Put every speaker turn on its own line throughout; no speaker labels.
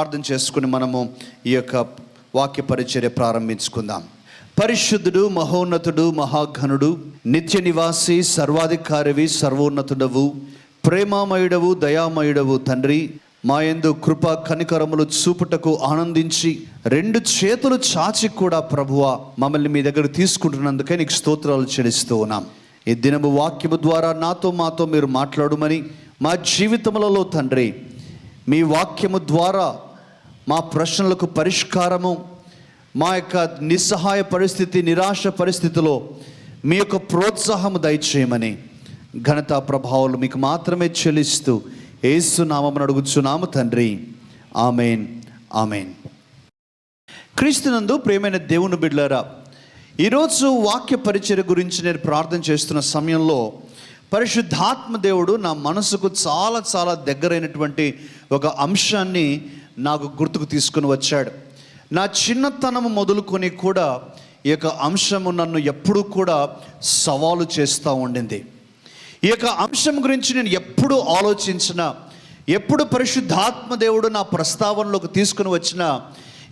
ప్రార్థన చేసుకుని మనము ఈ యొక్క వాక్య పరిచర్య ప్రారంభించుకుందాం. పరిశుద్ధుడు మహోన్నతుడు మహాఘనుడు నిత్య నివాసి సర్వాధికారివి సర్వోన్నతుడవు ప్రేమామయుడవు దయామయుడవు తండ్రి మా యందు కృప కనికరములు చూపుటకు ఆనందించి రెండు చేతులు చాచి కూడా ప్రభువ మమ్మల్ని మీ దగ్గర తీసుకుంటున్నందుకే నీకు స్తోత్రాలు చెల్లిస్తూ ఉన్నాం. ఈ దినము వాక్యము ద్వారా నాతో మాతో మీరు మాట్లాడమని మా జీవితములలో తండ్రి మీ వాక్యము ద్వారా మా ప్రశ్నలకు పరిష్కారము మా యొక్క నిస్సహాయ పరిస్థితి నిరాశ పరిస్థితిలో మీ యొక్క ప్రోత్సాహము దయచేయమని ఘనత ప్రభావాలు మీకు మాత్రమే చెల్లిస్తూ ఏసునామం అడుగుచున్నాము తండ్రి. ఆమెన్. ఆమెన్. క్రీస్తునందు ప్రేమైన దేవుని బిడ్లారా ఈరోజు వాక్య పరిచయ గురించి నేను ప్రార్థన చేస్తున్న సమయంలో పరిశుద్ధాత్మ దేవుడు నా మనసుకు చాలా చాలా దగ్గరైనటువంటి ఒక అంశాన్ని నాకు గుర్తుకు తీసుకుని వచ్చాడు. నా చిన్నతనం మొదలుకొని కూడా ఈ యొక్క అంశము నన్ను ఎప్పుడూ కూడా సవాలు చేస్తూ ఉండింది. ఈ యొక్క అంశం గురించి నేను ఎప్పుడు ఆలోచించిన ఎప్పుడు పరిశుద్ధాత్మ దేవుడు నా ప్రస్తావనలోకి తీసుకుని వచ్చిన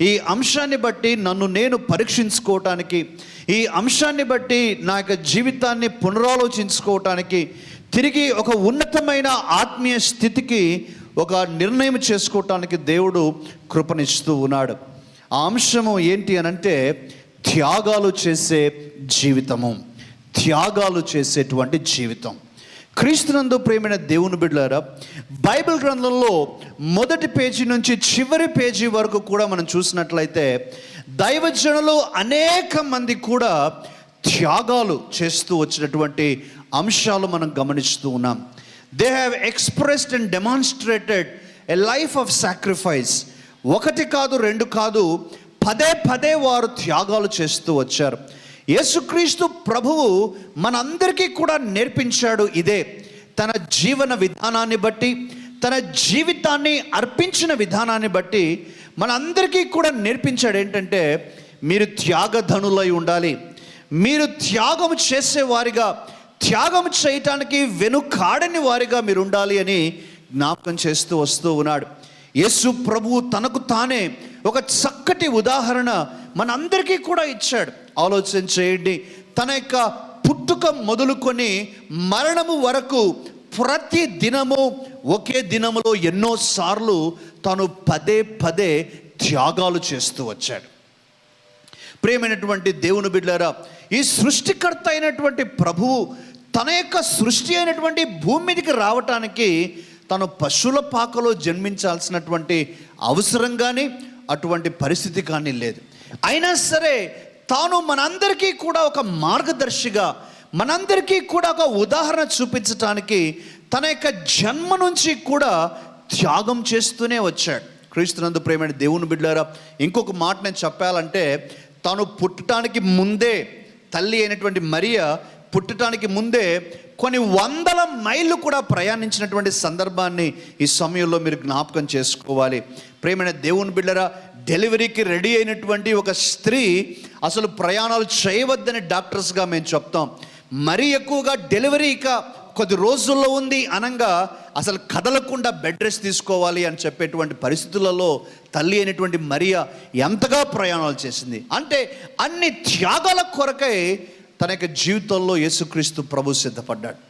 ఈ అంశాన్ని బట్టి నన్ను నేను పరీక్షించుకోవటానికి ఈ అంశాన్ని బట్టి నా యొక్క జీవితాన్ని పునరాలోచించుకోవటానికి తిరిగి ఒక ఉన్నతమైన ఆత్మీయ స్థితికి ఒక నిర్ణయం చేసుకోవటానికి దేవుడు కృపనిస్తూ ఉన్నాడు. ఆ అంశము ఏంటి అనంటే త్యాగాలు చేసే జీవితము. త్యాగాలు చేసేటువంటి జీవితం. క్రీస్తునందు ప్రేమైన దేవుని బిడ్డారా బైబిల్ గ్రంథంలో మొదటి పేజీ నుంచి చివరి పేజీ వరకు కూడా మనం చూసినట్లయితే దైవజనులు అనేక మంది కూడా త్యాగాలు చేస్తూ వచ్చినటువంటి అంశాలు మనం గమనిస్తూ ఉన్నాం. They have expressed and demonstrated a life of sacrifice ఒకటి కాదు రెండు కాదు పదే పదే వారు త్యాగాలు చేస్తూ వచ్చారు. యేసుక్రీస్తు ప్రభువు మనందరికీ కూడా నేర్పించాడు ఇదే. తన జీవన విధానాన్ని బట్టి తన జీవితాన్ని అర్పించిన విధానాన్ని బట్టి మనందరికీ కూడా నేర్పించాడు ఏంటంటే మీరు త్యాగధనులై ఉండాలి. మీరు త్యాగం చేసేవారిగా త్యాగం చేయటానికి వెనుకాడని వారిగా మీరు ఉండాలి అని జ్ఞాపకం చేస్తూ వస్తూ ఉన్నాడు. యేసు ప్రభువు తనకు తానే ఒక చక్కటి ఉదాహరణ మనందరికీ కూడా ఇచ్చాడు. ఆలోచన చేయండి. తన యొక్క పుట్టుక మొదలుకొని మరణము వరకు ప్రతి దినము ఒకే దినములో ఎన్నోసార్లు తను తాను పదే పదే త్యాగాలు చేస్తూ వచ్చాడు. ప్రేమైనటువంటి దేవుని బిడ్డారా ఈ సృష్టికర్త అయినటువంటి ప్రభువు తన యొక్క సృష్టి అయినటువంటి భూమి మీదకి రావటానికి తను పశువుల పాకలో జన్మించాల్సినటువంటి అవసరం కానీ అటువంటి పరిస్థితి కానీ లేదు. అయినా సరే తాను మనందరికీ కూడా ఒక మార్గదర్శిగా మనందరికీ కూడా ఒక ఉదాహరణ చూపించటానికి తన యొక్క జన్మ నుంచి కూడా త్యాగం చేస్తూనే వచ్చాడు. క్రీస్తునందు ప్రేమైన దేవుని బిడ్డారా ఇంకొక మాట నేను చెప్పాలంటే తాను పుట్టడానికి ముందే తల్లి అయినటువంటి మరియ పుట్టడానికి ముందే కొన్ని వందల మైళ్ళు కూడా ప్రయాణించినటువంటి సందర్భాన్ని ఈ సమయంలో మీరు జ్ఞాపకం చేసుకోవాలి. ప్రేమైన దేవుని బిడ్డరా డెలివరీకి రెడీ అయినటువంటి ఒక స్త్రీ అసలు ప్రయాణాలు చేయవద్దని డాక్టర్స్గా మేము చెప్తాం. మరీ ఎక్కువగా డెలివరీ ఇక కొద్ది రోజుల్లో ఉంది అనంగా అసలు కదలకుండా బెడ్ రెస్ట్ తీసుకోవాలి అని చెప్పేటువంటి పరిస్థితులలో తల్లి అయినటువంటి మరియా ఎంతగా ప్రయాణాలు చేసింది. అంటే అన్ని త్యాగాల కొరకై తన యొక్క జీవితంలో యేసుక్రీస్తు ప్రభు సిద్ధపడ్డాడు.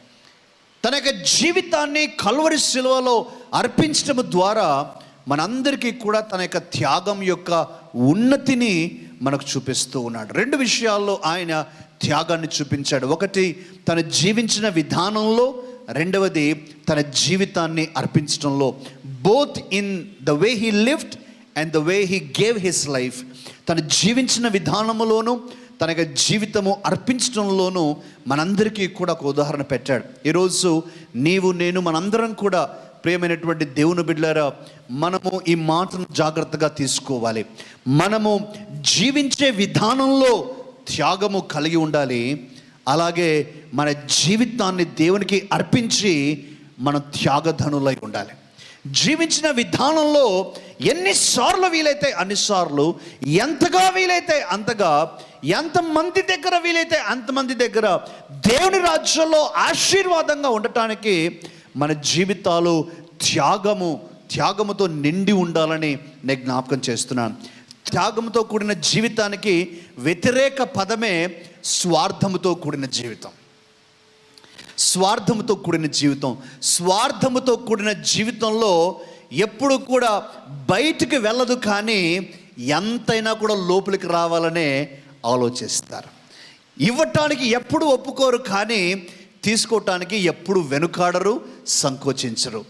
తన యొక్క జీవితాన్ని కల్వరి శిలువలో అర్పించడం ద్వారా మనందరికీ కూడా తన యొక్క త్యాగం యొక్క ఉన్నతిని మనకు చూపిస్తూ ఉన్నాడు. రెండు విషయాల్లో ఆయన త్యాగాన్ని చూపించాడు. ఒకటి తన జీవించిన విధానంలో రెండవది తన జీవితాన్ని అర్పించడంలో. Both in the way he lived and the way he gave his life తను జీవించిన విధానములోను తన యొక్క జీవితము అర్పించడంలోనూ మనందరికీ కూడా ఒక ఉదాహరణ పెట్టాడు. ఈరోజు నీవు నేను మనందరం కూడా ప్రియమైనటువంటి దేవుని బిడ్డారా మనము ఈ మాటను జాగ్రత్తగా తీసుకోవాలి. మనము జీవించే విధానంలో త్యాగము కలిగి ఉండాలి. అలాగే మన జీవితాన్ని దేవునికి అర్పించి మనం త్యాగధనులై ఉండాలి. జీవించిన విధానంలో ఎన్నిసార్లు వీలైతే అన్నిసార్లు ఎంతగా వీలైతే అంతగా ఎంతమంది దగ్గర వీలైతే అంతమంది దగ్గర దేవుని రాజ్యంలో ఆశీర్వాదంగా ఉండటానికి మన జీవితాలు త్యాగము త్యాగముతో నిండి ఉండాలని నేను జ్ఞాపకం చేస్తున్నాను. త్యాగంతో కూడిన జీవితానికి వ్యతిరేక పదమే స్వార్థముతో కూడిన జీవితం. స్వార్థముతో కూడిన జీవితం. స్వార్థముతో కూడిన జీవితంలో ఎప్పుడు కూడా బయటికి వెళ్ళదు కానీ ఎంతైనా కూడా లోపలికి రావాలనే ఆలోచిస్తారు. ఇవ్వటానికి ఎప్పుడు ఒప్పుకోరు కానీ తీసుకోవటానికి ఎప్పుడు వెనుకాడరు సంకోచించరు.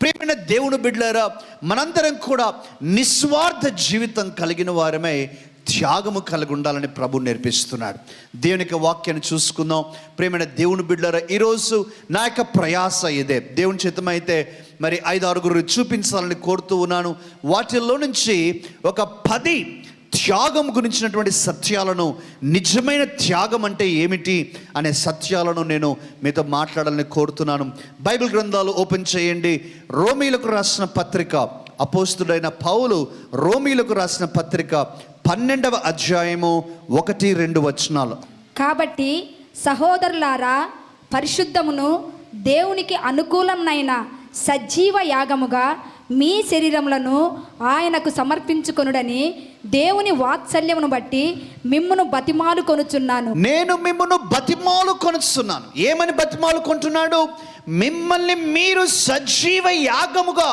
ప్రియమైన దేవుని బిడ్డలారా మనందరం కూడా నిస్వార్థ జీవితం కలిగిన వారమై త్యాగము కలిగి ఉండాలని ప్రభు నేర్పిస్తున్నాడు. దేవుని యొక్క వాక్యాన్ని చూసుకుందాం. ప్రేమైన దేవుని బిడ్డరా ఈరోజు నా యొక్క ప్రయాస ఇదే. దేవుని చిత్తమైతే మరి ఐదు ఆరుగురు చూపించాలని కోరుతూ ఉన్నాను. వాటిల్లో నుంచి ఒక పది త్యాగం గురించినటువంటి సత్యాలను నిజమైన త్యాగం అంటే ఏమిటి అనే సత్యాలను నేను మీతో మాట్లాడాలని కోరుతున్నాను. బైబిల్ గ్రంథాలు ఓపెన్ చేయండి. రోమీలకు రాసిన పత్రిక అపోస్తుడైన పౌలు రోమీలకు రాసిన పత్రిక పన్నెండవ అధ్యాయము ఒకటి రెండు వచనాలు.
కాబట్టి సహోదరులారా పరిశుద్ధమును దేవునికి అనుకూలమైన సజీవ యాగముగా మీ శరీరములను ఆయనకు సమర్పించుకొనుడని దేవుని వాత్సల్యమును బట్టి మిమ్మును బతిమాలు కొనుచున్నాను.
నేను మిమ్మల్ని బతిమాలు కొనుస్తున్నాను ఏమని బతిమాలు కొంటున్నాడు? మిమ్మల్ని మీరు సజీవ యాగముగా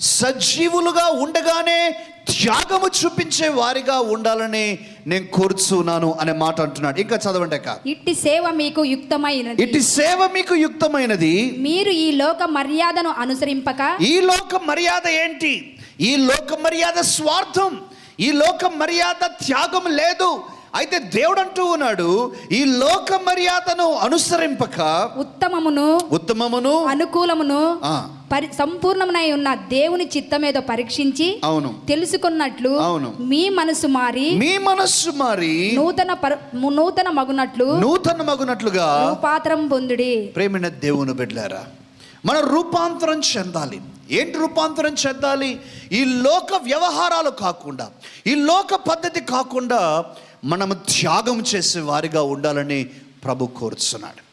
సజీవులుగా ఉండగానే త్యాగము చూపించే వారిగా ఉండాలని నేను కోరుచున్నాను అనే మాట అంటున్నాడు. ఇంకా చదవండి అక్క.
ఇట్టి సేవ మీకు యుక్తమైనది.
ఇటు సేవ మీకు యుక్తమైనది.
మీరు ఈ లోక మర్యాదను అనుసరింపక
ఈ లోక మర్యాద ఏంటి? ఈ లోక మర్యాద స్వార్థం. ఈ లోక మర్యాద త్యాగం లేదు. అయితే దేవుడు అంటూ ఉన్నాడు ఈ లోక మర్యాదను అనుసరింపక
ఉత్తమమును
ఉత్తమమును
అనుకూలమును పరి సంపూర్ణమునై ఉన్న దేవుని చిత్తమేదో పరీక్షించి
అవును.
తెలుసుకున్నట్లు
అవును.
మీ మనసు మారి
మీ మనస్సు మారి
నూతన పర- నూతన మగునట్లు
నూతన మగునట్లుగా
రూపాత్రం పొందుడి.
ప్రేమైన దేవుని బిడ్డారా మన రూపాంతరం చెందాలి. ఏంటి రూపాంతరం చెందాలి? ఈ లోక వ్యవహారాలు కాకుండా ఈ లోక పద్ధతి కాకుండా మనము త్యాగం చేసే వారిగా ఉండాలని ప్రభు కోరుచున్నాడు.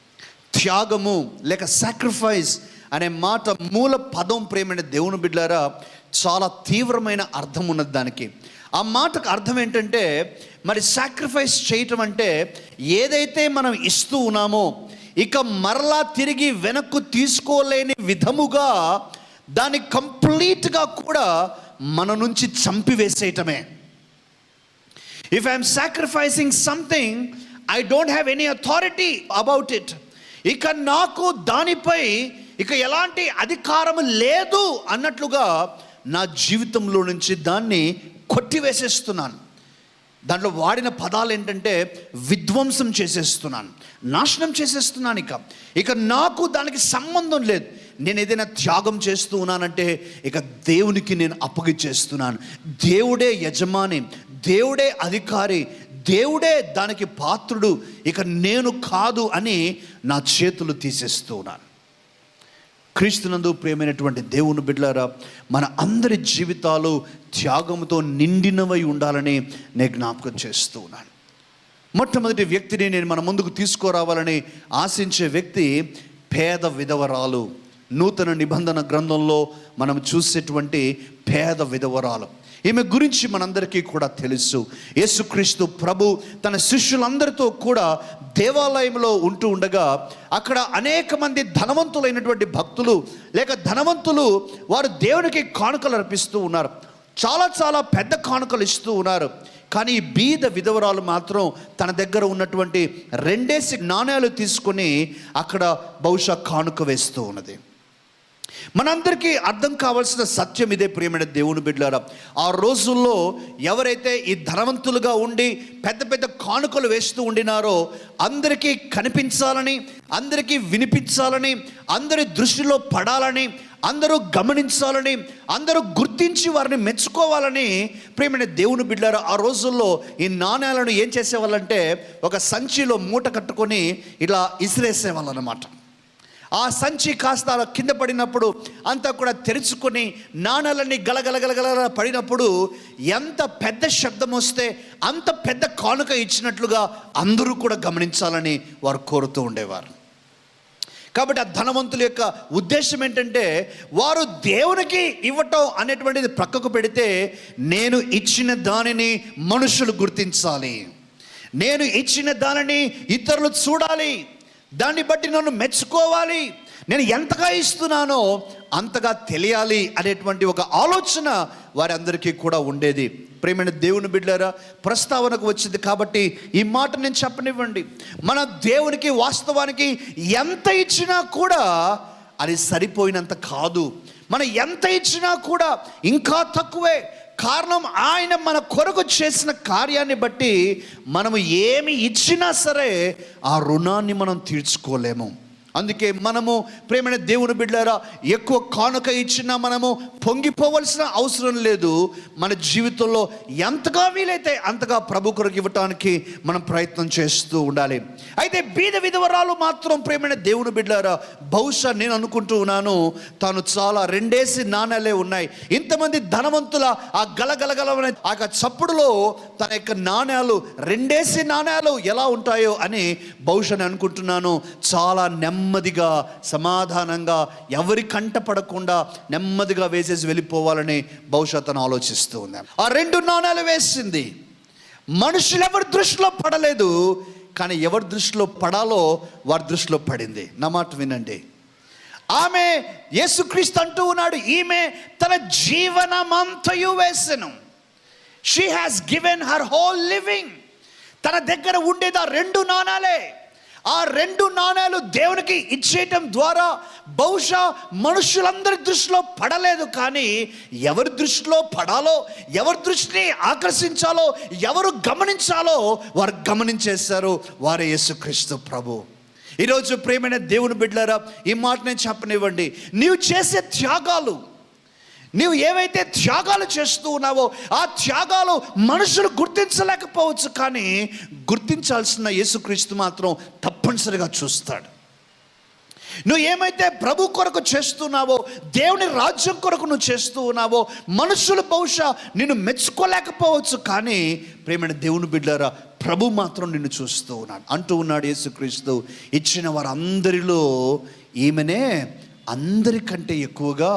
త్యాగము లేక సాక్రిఫైస్ అనే మాట మూల పదం ప్రేమైన దేవుని బిడ్డారా చాలా తీవ్రమైన అర్థం ఉన్నది దానికి. ఆ మాటకు అర్థం ఏంటంటే మరి సాక్రిఫైస్ చేయటం అంటే ఏదైతే మనం ఇస్తూ ఉన్నామో ఇక మరలా తిరిగి వెనక్కు తీసుకోలేని విధముగా దాన్ని కంప్లీట్గా కూడా మన నుంచి చంపివేసేయటమే. If I'm sacrificing something I don't have any authority about it ఇక నాకు దానిపై ఇక ఎలాంటి అధికారం లేదు అన్నట్లుగా నా జీవితంలో నుంచి దాన్ని కొట్టివేసేస్తున్నాను. దాంట్లో వాడిన పదాలు ఏంటంటే విధ్వంసం చేసేస్తున్నాను. నాశనం చేసేస్తున్నాను ఇక. ఇక నాకు దానికి సంబంధం లేదు. నేను ఏదైనా త్యాగం చేస్తూ ఉన్నానంటే ఇక దేవునికి నేను అప్పగిచ్చేస్తున్నాను దేవుడే యజమాని దేవుడే అధికారి దేవుడే దానికి పాత్రుడు ఇక నేను కాదు అని నా చేతులు తీసేస్తూ ఉన్నాను. క్రీస్తునందు ప్రేమైనటువంటి దేవుని బిడ్డలారా మన అందరి జీవితాలు త్యాగంతో నిండినవై ఉండాలని నేను జ్ఞాపకం చేస్తూ ఉన్నాను. మొట్టమొదటి వ్యక్తిని నేను మన ముందుకు తీసుకురావాలని ఆశించే వ్యక్తి పేద విధవరాలు. నూతన నిబంధన గ్రంథంలో మనం చూసేటువంటి పేద విధవరాలు. ఈమె గురించి మనందరికీ కూడా తెలుసు. యేసుక్రీస్తు ప్రభు తన శిష్యులందరితో కూడా దేవాలయంలో ఉంటూ ఉండగా అక్కడ అనేక మంది ధనవంతులైనటువంటి భక్తులు లేక ధనవంతులు వారు దేవునికి కానుకలు అర్పిస్తూ ఉన్నారు. చాలా చాలా పెద్ద కానుకలు ఇస్తూ ఉన్నారు. కానీ బీద విధవరాలు మాత్రం తన దగ్గర ఉన్నటువంటి రెండేసి నాణ్యాలు తీసుకొని అక్కడ బహుశా కానుక వేస్తూ ఉన్నది. మనందరికీ అర్థం కావాల్సిన సత్యం ఇదే ప్రియమైన దేవుని బిడ్డారా. ఆ రోజుల్లో ఎవరైతే ఈ ధనవంతులుగా ఉండి పెద్ద పెద్ద కానుకలు వేస్తూ ఉండినారో అందరికీ కనిపించాలని అందరికీ వినిపించాలని అందరి దృష్టిలో పడాలని అందరూ గమనించాలని అందరూ గుర్తించి వారిని మెచ్చుకోవాలని ప్రేమైన దేవుని బిడ్డారు ఆ రోజుల్లో ఈ నాణ్యాలను ఏం చేసేవాళ్ళంటే ఒక సంచిలో మూట కట్టుకొని ఇలా ఇసిరేసేవాళ్ళు అనమాట ఆ సంచి కాస్త కింద పడినప్పుడు అంతా కూడా తెరుచుకొని నాణాలన్నీ గలగలగలగల పడినప్పుడు ఎంత పెద్ద శబ్దం వస్తే అంత పెద్ద కానుక ఇచ్చినట్లుగా అందరూ కూడా గమనించాలని వారు కోరుతూ ఉండేవారు. కాబట్టి ఆ ధనవంతుల యొక్క ఉద్దేశం ఏంటంటే వారు దేవునికి ఇవ్వటం అనేటువంటిది ప్రక్కకు పెడితే నేను ఇచ్చిన దానిని మనుషులు గుర్తించాలి. నేను ఇచ్చిన దానిని ఇతరులు చూడాలి. దాన్ని బట్టి నన్ను మెచ్చుకోవాలి. నేను ఎంతగా ఇస్తున్నానో అంతగా తెలియాలి అనేటువంటి ఒక ఆలోచన వారందరికీ కూడా ఉండేది. ప్రేమైన దేవుని బిడ్డారా ప్రస్తావనకు వచ్చింది కాబట్టి ఈ మాట నేను చెప్పనివ్వండి. మన దేవునికి వాస్తవానికి ఎంత ఇచ్చినా కూడా అది సరిపోయినంత కాదు. మనం ఎంత ఇచ్చినా కూడా ఇంకా తక్కువే. కారణం ఆయన మన కొరకు చేసిన కార్యాన్ని బట్టి మనము ఏమి ఇచ్చినా సరే ఆ రుణాన్ని మనం తీర్చుకోలేము. అందుకే మనము ప్రేమైన దేవుని బిడ్డారా ఎక్కువ కానుక ఇచ్చినా మనము పొంగిపోవలసిన అవసరం లేదు. మన జీవితంలో ఎంతగా వీలైతే అంతగా ప్రభు కొరకు ఇవ్వటానికి మనం ప్రయత్నం చేస్తూ ఉండాలి. అయితే బీద విధవరాలు మాత్రం ప్రేమైన దేవుని బిడ్డారా బహుశా నేను అనుకుంటూ ఉన్నాను తాను చాలా రెండేసి నాణ్యాలే ఉన్నాయి. ఇంతమంది ధనవంతుల ఆ గలగలగలమనే ఆ యొక్క చప్పుడులో తన యొక్క నాణ్యాలు రెండేసి నాణ్యాలు ఎలా ఉంటాయో అని బహుశా నేను అనుకుంటున్నాను. చాలా నెమ్మదిగా సమాధానంగా ఎవరి కంట పడకుండా నెమ్మదిగా వేసేసి వెళ్ళిపోవాలని బహుశా తను ఆలోచిస్తూ ఉంది ఆ రెండు నాణాలు వేసింది. మనుషులు ఎవరి దృష్టిలో పడలేదు కానీ ఎవరి దృష్టిలో పడాలో వారి దృష్టిలో పడింది. నా మాట వినండి. ఆమె యేసుక్రీస్తు అంటూ ఉన్నాడు ఈమె తన జీవనమంతయు వేసెను. She has given her whole living తన దగ్గర ఉండేది ఆ రెండు నాణాలే. ఆ రెండు నాణేలు దేవునికి ఇచ్చేయటం ద్వారా బహుశా మనుషులందరి దృష్టిలో పడలేదు కానీ ఎవరి దృష్టిలో పడాలో ఎవరి దృష్టిని ఆకర్షించాలో ఎవరు గమనించాలో వారు గమనించేశారు. వారు యేసుక్రీస్తు ప్రభు. ఈరోజు ప్రేమైన దేవుని బిడ్డలారా ఈ మాట నేను చెప్పనివ్వండి. నీవు చేసే త్యాగాలు నీవు ఏవైతే త్యాగాలు చేస్తూ ఉన్నావో ఆ త్యాగాలు మనుషులు గుర్తించలేకపోవచ్చు కానీ గుర్తించాల్సిన యేసుక్రీస్తు మాత్రం తప్పనిసరిగా చూస్తాడు. నువ్వు ఏమైతే ప్రభు కొరకు చేస్తున్నావో దేవుని రాజ్యం కొరకు నువ్వు చేస్తూ ఉన్నావో మనుషులు బహుశా నిన్ను మెచ్చుకోలేకపోవచ్చు కానీ ప్రేమైన దేవుని బిడ్డారా ప్రభు మాత్రం నిన్ను చూస్తూ ఉన్నాడు. అంటూ ఉన్నాడు యేసుక్రీస్తు ఇచ్చిన వారందరిలో ఈమెనే అందరికంటే ఎక్కువగా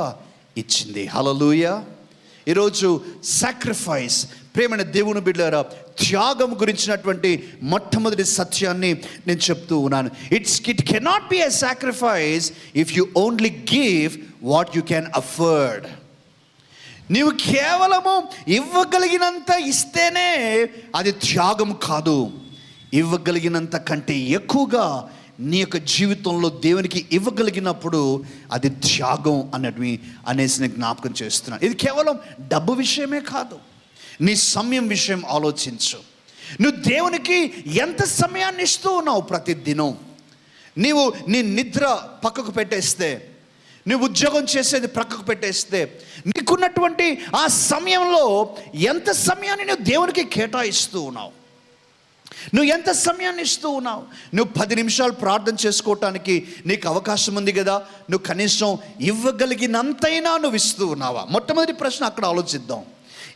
ఇచ్చింది. హలలుయ ఈరోజు సాక్రిఫైస్ ప్రేమైన దేవుని బిడ్డారా త్యాగం గురించినటువంటి మొట్టమొదటి సత్యాన్ని నేను చెప్తూ ఉన్నాను. It's it cannot be a sacrifice if you only give what you can afford నీవు కేవలము ఇవ్వగలిగినంత ఇస్తేనే అది త్యాగం కాదు. ఇవ్వగలిగినంత కంటే ఎక్కువగా నీ యొక్క జీవితంలో దేవునికి ఇవ్వగలిగినప్పుడు అది త్యాగం అన్నటి అనేసి నేను జ్ఞాపకం చేస్తున్నాను. ఇది కేవలం డబ్బు విషయమే కాదు. నీ సమయం విషయం ఆలోచించు. నువ్వు దేవునికి ఎంత సమయాన్ని ఇస్తూ ఉన్నావు ప్రతి దినం నీవు నీ నిద్ర పక్కకు పెట్టేస్తే నీ ఉద్యోగం చేసేది ప్రక్కకు పెట్టేస్తే నీకున్నటువంటి ఆ సమయంలో ఎంత సమయాన్ని నువ్వు దేవునికి కేటాయిస్తూ ఉన్నావు? నువ్వు ఎంత సమయాన్ని ఇస్తూ ఉన్నావు? నువ్వు పది నిమిషాలు ప్రార్థన చేసుకోవటానికి నీకు అవకాశం ఉంది కదా? నువ్వు కనీసం ఇవ్వగలిగినంతైనా నువ్వు ఇస్తూ ఉన్నావా? మొట్టమొదటి ప్రశ్న అక్కడ ఆలోచిద్దాం.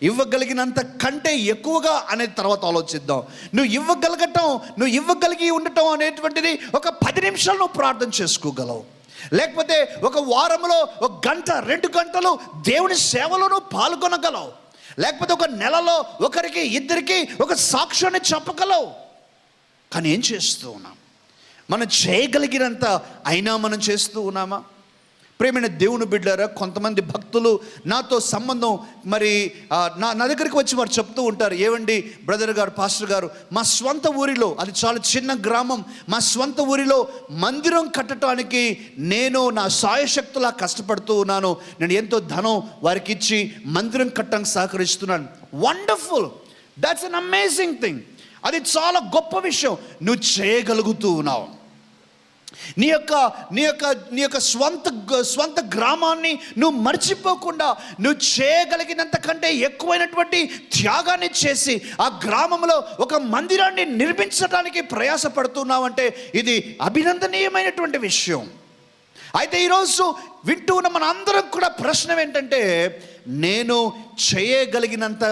ఇవ్వగలిగినంత కంటే ఎక్కువగా అనే తర్వాత ఆలోచిద్దాం. నువ్వు ఇవ్వగలగటం నువ్వు ఇవ్వగలిగి ఉండటం అనేటువంటిది ఒక పది నిమిషాలు నువ్వు ప్రార్థన చేసుకోగలవు. లేకపోతే ఒక వారంలో ఒక గంట రెండు గంటలు దేవుని సేవలో నువ్వు పాల్గొనగలవు. లేకపోతే ఒక నెలలో ఒకరికి ఇద్దరికి ఒక సాక్ష్యాన్ని చెప్పగలవు. కానీ ఏం చేస్తూ ఉన్నాం? మనం చేయగలిగినంత అయినా మనం చేస్తూ ఉన్నామా? ప్రేమైన దేవుని బిడ్డారా కొంతమంది భక్తులు నాతో సంబంధం మరి నా నా దగ్గరికి వచ్చి వారు చెప్తూ ఉంటారు. ఏవండి బ్రదర్ గారు పాస్టర్ గారు మా స్వంత ఊరిలో అది చాలా చిన్న గ్రామం మా స్వంత ఊరిలో మందిరం కట్టడానికి నేను నా సాయశక్తులా కష్టపడుతూ ఉన్నాను. నేను ఎంతో ధనం వారికి ఇచ్చి మందిరం కట్టడానికి సహకరిస్తున్నాను. Wonderful that's an amazing thing అది చాలా గొప్ప విషయం. నువ్వు చేయగలుగుతూ ఉన్నావు. నీ యొక్క నీ యొక్క నీ యొక్క స్వంత స్వంత గ్రామాన్ని నువ్వు మర్చిపోకుండా నువ్వు చేయగలిగినంత కంటే ఎక్కువైనటువంటి త్యాగాన్ని చేసి ఆ గ్రామంలో ఒక మందిరాన్ని నిర్మించడానికి ప్రయాసపడుతున్నావంటే ఇది అభినందనీయమైనటువంటి విషయం. అయితే ఈరోజు వింటూ ఉన్న మన అందరం కూడా ప్రశ్న ఏంటంటే నేను చేయగలిగినంత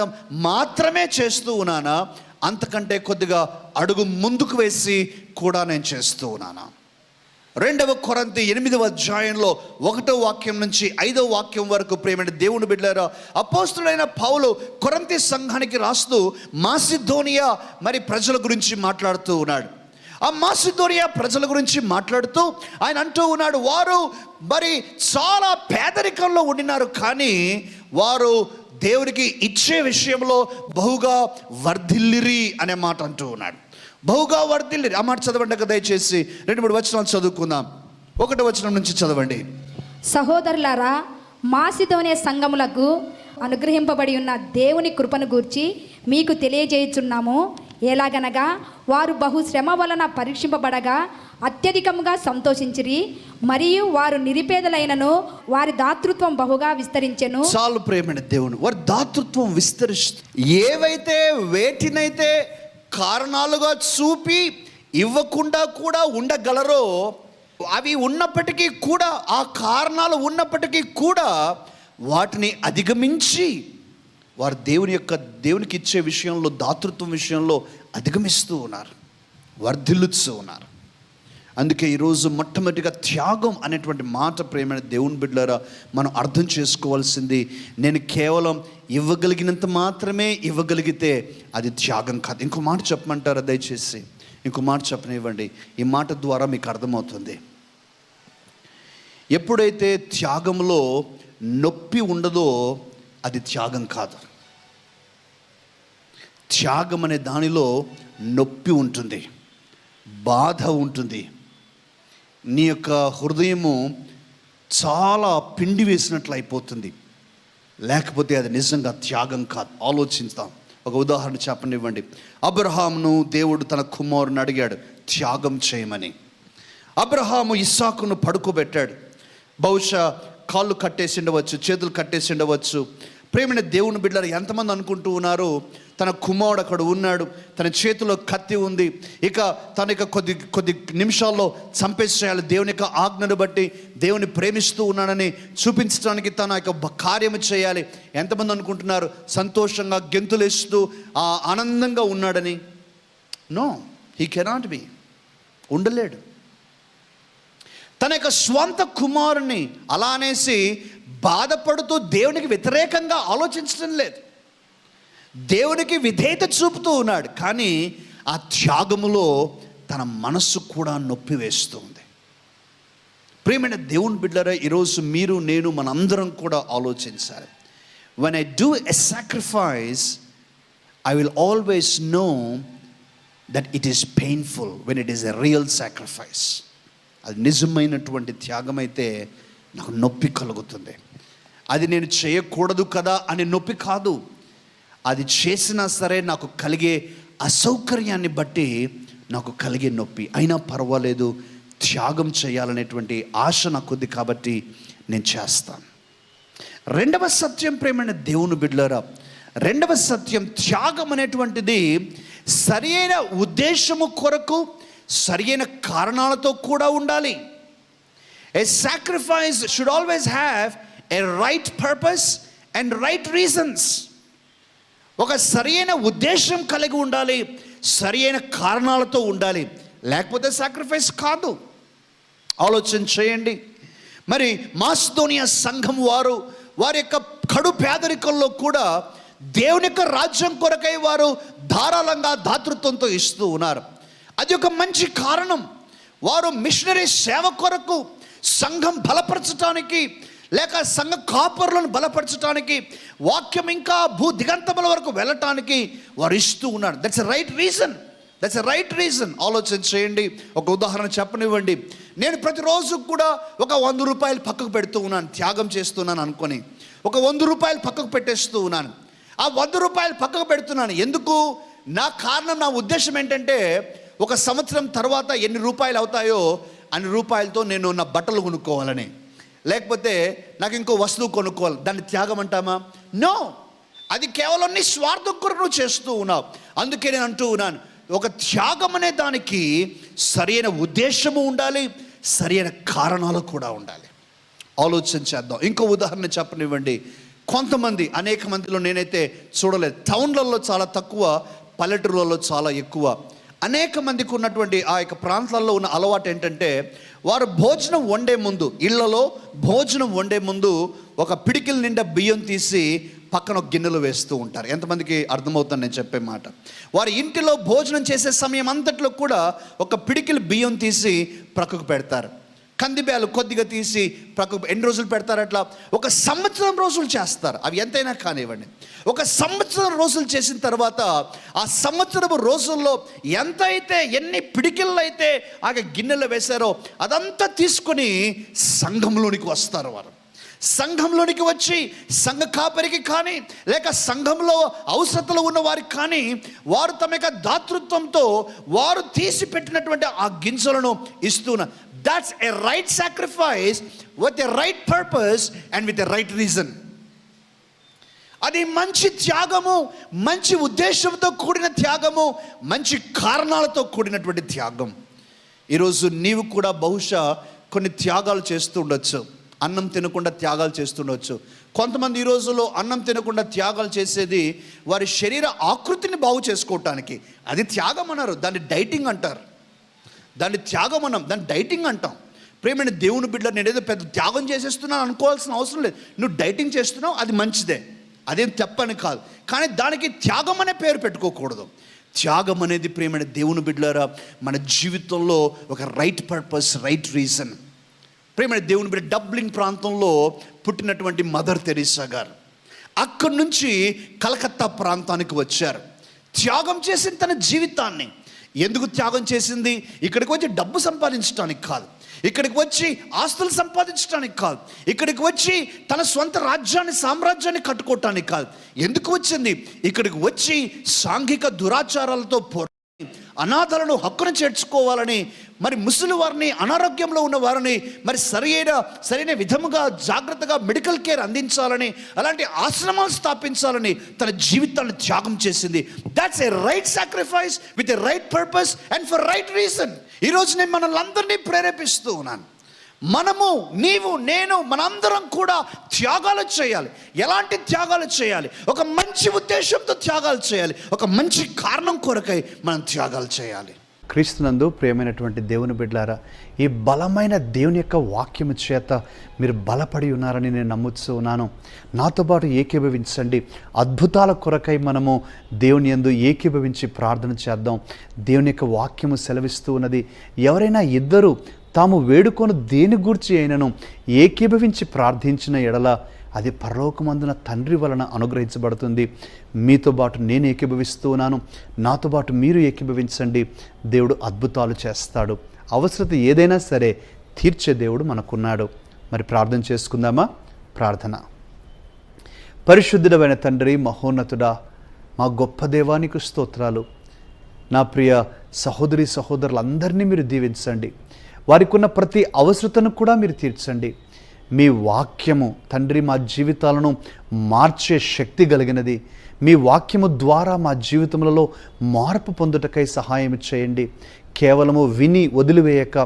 మాత్రమే చేస్తూ ఉన్నానా? అంతకంటే కొద్దిగా అడుగు ముందుకు వేసి కూడా నేను చేస్తూ ఉన్నానా? రెండవ కొరంతి ఎనిమిదవ అధ్యాయంలో ఒకటో వాక్యం నుంచి ఐదవ వాక్యం వరకు ప్రేమైన దేవుని బిడ్డారా అపోస్తుడైన పౌలు కొరంతి సంఘానికి రాస్తూ మాసిధోనియా మరి ప్రజల గురించి మాట్లాడుతూ ఉన్నాడు. ఆ మాసిధోనియా ప్రజల గురించి మాట్లాడుతూ ఆయన అంటూ ఉన్నాడు వారు మరి చాలా పేదరికంలో ఉండినారు కానీ వారు దేవునికి ఇచ్చే విషయంలో బహుగా వర్ధిల్లిరి అనే మాట అంటూ ఉన్నాడు. బహుగా వర్ధిల్లిరి ఆ మాట చదవండి కదా దయచేసి రెండు మూడు వచనాలు చదువుకుందాం. ఒకటో వచనం నుంచి చదవండి.
సహోదరులారా మాసిధోనే సంఘములకు అనుగ్రహింపబడి ఉన్న దేవుని కృపను గూర్చి మీకు తెలియజేయుచున్నాము. ఎలాగనగా వారు బహు శ్రమ వలన పరీక్షింపబడగా అత్యధికముగా సంతోషించిరి మరియు వారు నిరుపేదలైనను వారి దాతృత్వం బహుగా విస్తరించెను.
చాలు ప్రేమైన దేవుని వారి దాతృత్వం విస్తరిస్తూ ఏవైతే వేటినైతే కారణాలుగా చూపి ఇవ్వకుండా కూడా ఉండగలరో అవి ఉన్నప్పటికీ కూడా ఆ కారణాలు ఉన్నప్పటికీ కూడా వాటిని అధిగమించి వారు దేవుని యొక్క దేవునికి ఇచ్చే విషయంలో దాతృత్వం విషయంలో అధిగమిస్తూ ఉన్నారు వర్ధిల్లుతూ ఉన్నారు. అందుకే ఈరోజు మొట్టమొదటిగా త్యాగం అనేటువంటి మాట ప్రేమైన దేవుని బిడ్డలారా మనం అర్థం చేసుకోవాల్సింది నేను కేవలం ఇవ్వగలిగినంత మాత్రమే ఇవ్వగలిగితే అది త్యాగం కాదు. ఇంకో మాట చెప్పమంటారా దయచేసి? ఇంకో మాట చెప్పనివ్వండి. ఈ మాట ద్వారా మీకు అర్థమవుతుంది. ఎప్పుడైతే త్యాగంలో నొప్పి ఉండదో అది త్యాగం కాదు. త్యాగం అనే దానిలో నొప్పి ఉంటుంది బాధ ఉంటుంది. నీ యొక్క హృదయము చాలా పిండి వేసినట్లు అయిపోతుంది. లేకపోతే అది నిజంగా త్యాగం కాదు. ఆలోచిస్తాం. ఒక ఉదాహరణ చెప్పనివ్వండి. అబ్రహామును దేవుడు తన కుమారుని అడిగాడు త్యాగం చేయమని. అబ్రహాము ఇస్సాకును పడుకోబెట్టాడు. బహుశా కాళ్ళు కట్టేసి ఉండవచ్చు చేతులు కట్టేసి ఉండవచ్చు ప్రేమైన దేవుని బిడ్డలు ఎంతమంది అనుకుంటూ ఉన్నారు తన కుమారుడు అక్కడ ఉన్నాడు తన చేతిలో కత్తి ఉంది. ఇక తన యొక్క కొద్ది కొద్ది నిమిషాల్లో చంపేసేయాలి. దేవుని యొక్క ఆజ్ఞను బట్టి దేవుని ప్రేమిస్తూ ఉన్నాడని చూపించడానికి తన యొక్క కార్యము చేయాలి. ఎంతమంది అనుకుంటున్నారు? సంతోషంగా గెంతులేస్తూ ఆ ఆనందంగా ఉన్నాడని? No he cannot be. ఉండలేడు. తన యొక్క స్వంత కుమారుని అలా అనేసి బాధపడుతూ దేవునికి వ్యతిరేకంగా ఆలోచించడం లేదు. దేవునికి విధేయత చూపుతూ ఉన్నాడు. కానీ ఆ త్యాగములో తన మనస్సు కూడా నొప్పి వేస్తుంది. ప్రియమైన దేవుని బిడ్డరా ఈరోజు మీరు నేను మనందరం కూడా ఆలోచించాలి. When I do a sacrifice I will always know that it is painful when it is a real sacrifice అది నిజమైనటువంటి త్యాగం అయితే నాకు నొప్పి కలుగుతుంది. అది నేను చేయకూడదు కదా అనే నొప్పి కాదు. అది చేసినా సరే నాకు కలిగే అసౌకర్యాన్ని బట్టి నాకు కలిగే నొప్పి. అయినా పర్వాలేదు త్యాగం చేయాలనేటువంటి ఆశ నాకు కాబట్టి నేను చేస్తాను. రెండవ సత్యం ప్రేమైన దేవుని బిడ్లరా రెండవ సత్యం త్యాగం అనేటువంటిది సరియైన ఉద్దేశము కొరకు సరియైన కారణాలతో కూడా ఉండాలి. A sacrifice should always have a right purpose and right reasons ఒక సరియైన ఉద్దేశం కలిగి ఉండాలి సరియైన కారణాలతో ఉండాలి. లేకపోతే సాక్రిఫైస్ కాదు. ఆలోచన చేయండి. మరి మాస్దోనియా సంఘం వారు వారి యొక్క కడు పేదరికంలో కూడా దేవుని యొక్క రాజ్యం కొరకై వారు ధారాళంగా దాతృత్వంతో ఇస్తూ ఉన్నారు. అది ఒక మంచి కారణం. వారు మిషనరీ సేవ కొరకు సంఘం బలపరచడానికి లేక సంఘ కాపరులను బలపరచడానికి వాక్యం ఇంకా భూ దిగంతముల వరకు వెళ్ళటానికి వారు ఇస్తూ ఉన్నారు. That's a right reason that's a right reason ఆలోచన చేయండి. ఒక ఉదాహరణ చెప్పనివ్వండి. నేను ప్రతిరోజు కూడా ఒక వంద రూపాయలు పక్కకు పెడుతూ ఉన్నాను. త్యాగం చేస్తున్నాను అనుకొని. ఒక వంద రూపాయలు పక్కకు పెట్టేస్తూ ఉన్నాను. ఆ వంద రూపాయలు పక్కకు పెడుతున్నాను. ఎందుకు? నా కారణం నా ఉద్దేశం ఏంటంటే ఒక సంవత్సరం తర్వాత ఎన్ని రూపాయలు అవుతాయో అన్ని రూపాయలతో నేను నా బట్టలు కొనుక్కోవాలని. లేకపోతే నాకు ఇంకో వస్తువు కొనుక్కోవాలి. దాన్ని త్యాగం అంటామా నో అది కేవలం నీ స్వార్థం కొరకు నువ్వు చేస్తూ ఉన్నావు. అందుకే నేను అంటూ ఉన్నాను. ఒక త్యాగం అనే దానికి సరైన ఉద్దేశము ఉండాలి సరైన కారణాలు కూడా ఉండాలి. ఆలోచన చేద్దాం. ఇంకో ఉదాహరణ చెప్పనివ్వండి. కొంతమంది అనేక మందిలో నేనైతే చూడలేదు. టౌన్లలో చాలా తక్కువ పల్లెటూర్లలో చాలా ఎక్కువ. అనేక మందికి ఉన్నటువంటి ఆ యొక్క ప్రాంతాల్లో ఉన్న అలవాటు ఏంటంటే వారు భోజనం వండే ముందు ఇళ్ళలో భోజనం వండే ముందు ఒక పిడికిల నిండా బియ్యం తీసి పక్కన ఒక గిన్నెలు వేస్తూ ఉంటారు. ఎంతమందికి అర్థమవుతుంది నేను చెప్పే మాట? వారి ఇంటిలో భోజనం చేసే సమయం అంతట్లో కూడా ఒక పిడికిల బియ్యం తీసి ప్రక్కకు పెడతారు. కందిబేలు కొద్దిగా తీసి ప్రక్కకు ఎన్ని రోజులు పెడతారు అట్లా? ఒక సంవత్సరం రోజులు చేస్తారు. అవి ఎంతైనా కానివ్వండి. ఒక సంవత్సరం రోజులు చేసిన తర్వాత ఆ సంవత్సరం రోజుల్లో ఎంత అయితే ఎన్ని పిడికిళ్ళు అయితే ఆ గిన్నెలు వేశారో అదంతా తీసుకొని సంఘంలోనికి వస్తారు వారు. సంఘంలోనికి వచ్చి సంఘ కాపరికి కానీ లేక సంఘంలో అవసరతలు ఉన్న వారికి కానీ వారు తమ యొక్క దాతృత్వంతో వారు తీసి పెట్టినటువంటి ఆ గింజలను ఇస్తున్న that's a right sacrifice with a right purpose and with a right reason అది మంచి త్యాగము మంచి ఉద్దేశంతో కూడిన త్యాగము మంచి కారణాలతో కూడినటువంటి త్యాగం. ఈరోజు నీవు కూడా బహుశా కొన్ని త్యాగాలు చేస్తూ ఉండొచ్చు. అన్నం తినకుండా త్యాగాలు చేస్తుండొచ్చు కొంతమంది ఈ రోజుల్లో అన్నం తినకుండా త్యాగాలు చేసేది వారి శరీర ఆకృతిని బాగు చేసుకోవటానికి. అది త్యాగం అన్నారు దాన్ని డైటింగ్ అంటారు. దాన్ని త్యాగం అన్నాం దాన్ని డైటింగ్ అంటాం. ప్రేమైన దేవుని బిడ్డ నేనేదో పెద్ద త్యాగం చేసేస్తున్నాను అనుకోవాల్సిన అవసరం లేదు. నువ్వు డైటింగ్ చేస్తున్నావు అది మంచిదే. అదేం తప్పని కాదు. కానీ దానికి త్యాగం అనే పేరు పెట్టుకోకూడదు. త్యాగం అనేది ప్రేమైన దేవుని బిడ్డలారా మన జీవితంలో ఒక రైట్ పర్పస్ రైట్ రీజన్ ప్రేమైన దేవుని బిడ్డ డబ్లింగ్ ప్రాంతంలో పుట్టినటువంటి మదర్ తెరీసా గారు అక్కడి నుంచి కలకత్తా ప్రాంతానికి వచ్చారు. త్యాగం చేసిన తన జీవితాన్ని ఎందుకు త్యాగం చేసింది? ఇక్కడికి వచ్చి డబ్బు సంపాదించడానికి కాదు. ఇక్కడికి వచ్చి ఆస్తులు సంపాదించడానికి కాదు. ఇక్కడికి వచ్చి తన సొంత రాజ్యాన్ని సామ్రాజ్యాన్ని కట్టుకోవటానికి కాదు. ఎందుకు వచ్చింది? ఇక్కడికి వచ్చి సాంఘిక దురాచారాలతో పోరాడి అనాథలను హక్కును చేర్చుకోవాలని మరి ముసలి వారిని అనారోగ్యంలో ఉన్న వారిని మరి సరైన సరైన విధముగా జాగ్రత్తగా మెడికల్ కేర్ అందించాలని అలాంటి ఆశ్రమాలు స్థాపించాలని తన జీవితాన్ని త్యాగం చేసింది. That's a right sacrifice with a right purpose and for right reason ఈరోజు నేను మనల్ని అందరినీ ప్రేరేపిస్తూ ఉన్నాను. మనము నీవు నేను మనందరం కూడా త్యాగాలు చేయాలి. ఎలాంటి త్యాగాలు చేయాలి? ఒక మంచి ఉద్దేశంతో త్యాగాలు చేయాలి. ఒక మంచి కారణం కొరకై మనం త్యాగాలు చేయాలి.
క్రీస్తునందు ప్రియమైనటువంటి దేవుని బిడ్డలారా ఈ బలమైన దేవుని యొక్క వాక్యము చేత మీరు బలపడి ఉన్నారని నేను నమ్ముతూ ఉన్నాను. నాతో పాటు ఏకీభవించండి. అద్భుతాల కొరకై మనము దేవుని యందు ఏకీభవించి ప్రార్థన చేద్దాం. దేవుని యొక్క వాక్యము సెలవిస్తూ ఉన్నది. ఎవరైనా ఇద్దరు తాము వేడుకొని దేని గూర్చి అయినను ఏకీభవించి ప్రార్థించిన ఎడల అది పరలోకమందున తండ్రి వలన అనుగ్రహించబడుతుంది. మీతో పాటు నేను ఏకీభవిస్తూ ఉన్నాను. నాతో పాటు మీరు ఏకీభవించండి. దేవుడు అద్భుతాలు చేస్తాడు. అవసరత ఏదైనా సరే తీర్చే దేవుడు మనకున్నాడు. మరి ప్రార్థన చేసుకుందామా? ప్రార్థన. పరిశుద్ధుడమైన తండ్రి మహోన్నతుడా మా గొప్ప దేవానికి స్తోత్రాలు. నా ప్రియ సహోదరి సహోదరులందరినీ మీరు దీవించండి. వారికి ఉన్న ప్రతి అవసరతను కూడా మీరు తీర్చండి. మీ వాక్యము తండ్రి మా జీవితాలను మార్చే శక్తి కలిగినది. మీ వాక్యము ద్వారా మా జీవితములలో మార్పు పొందుటకై సహాయం చేయండి. కేవలము విని వదిలివేయక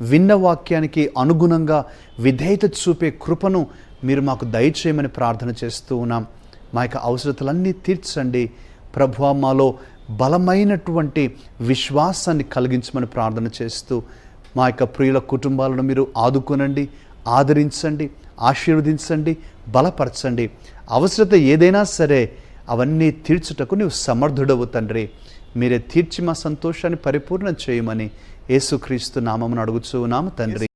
విన్న వాక్యానికి అనుగుణంగా విధేయత చూపే కృపను మీరు మాకు దయచేయమని ప్రార్థన చేస్తూ ఉన్నాం. మా యొక్క అవసరతలన్నీ తీర్చండి. ప్రభు మాలో బలమైనటువంటి విశ్వాసాన్ని కలిగించమని ప్రార్థన చేస్తూ మా యొక్క ప్రియుల కుటుంబాలను మీరు ఆదుకోనండి ఆదరించండి ఆశీర్వదించండి బలపరచండి. అవసరత ఏదైనా సరే అవన్నీ తీర్చుటకు నీవు సమర్థుడవు తండ్రి. మీరే తీర్చి మా సంతోషాన్ని పరిపూర్ణం చేయమని యేసుక్రీస్తు నామమును అడుగుచూ నామ తండ్రి.